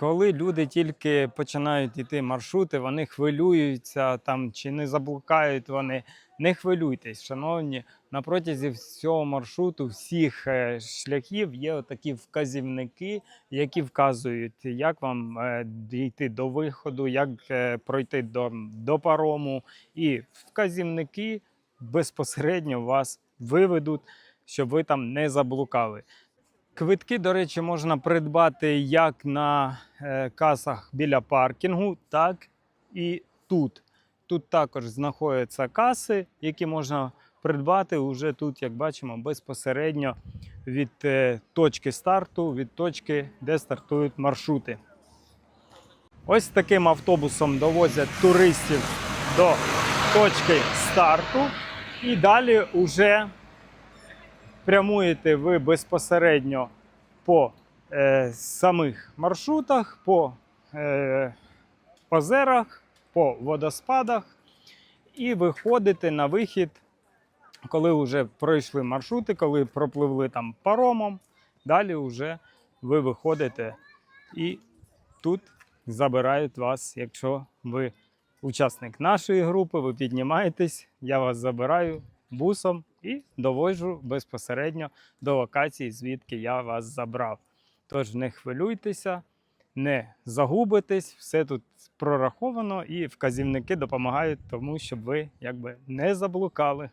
Коли люди тільки починають йти маршрути, вони хвилюються там чи не заблукають вони. Не хвилюйтесь, шановні. На протязі всього маршруту, всіх е, шляхів є такі вказівники, які вказують, як вам е, дійти до виходу, як е, пройти до, до парому. І вказівники безпосередньо вас виведуть, щоб ви там не заблукали. Квитки, до речі, можна придбати як на е, касах біля паркінгу, так і тут. Тут також знаходяться каси, які можна придбати уже тут, як бачимо, безпосередньо від е, точки старту, від точки, де стартують маршрути. Ось таким автобусом довозять туристів до точки старту. І далі вже прямуєте ви безпосередньо по е, самих маршрутах, по е, озерах, по водоспадах і виходите на вихід, коли вже пройшли маршрути, коли пропливли там паромом. Далі вже ви виходите і тут забирають вас, якщо ви учасник нашої групи, ви піднімаєтесь, я вас забираю бусом і довожу безпосередньо до локації, звідки я вас забрав. Тож не хвилюйтеся, не загубитесь, все тут прораховано і вказівники допомагають тому, щоб ви якби не заблукали.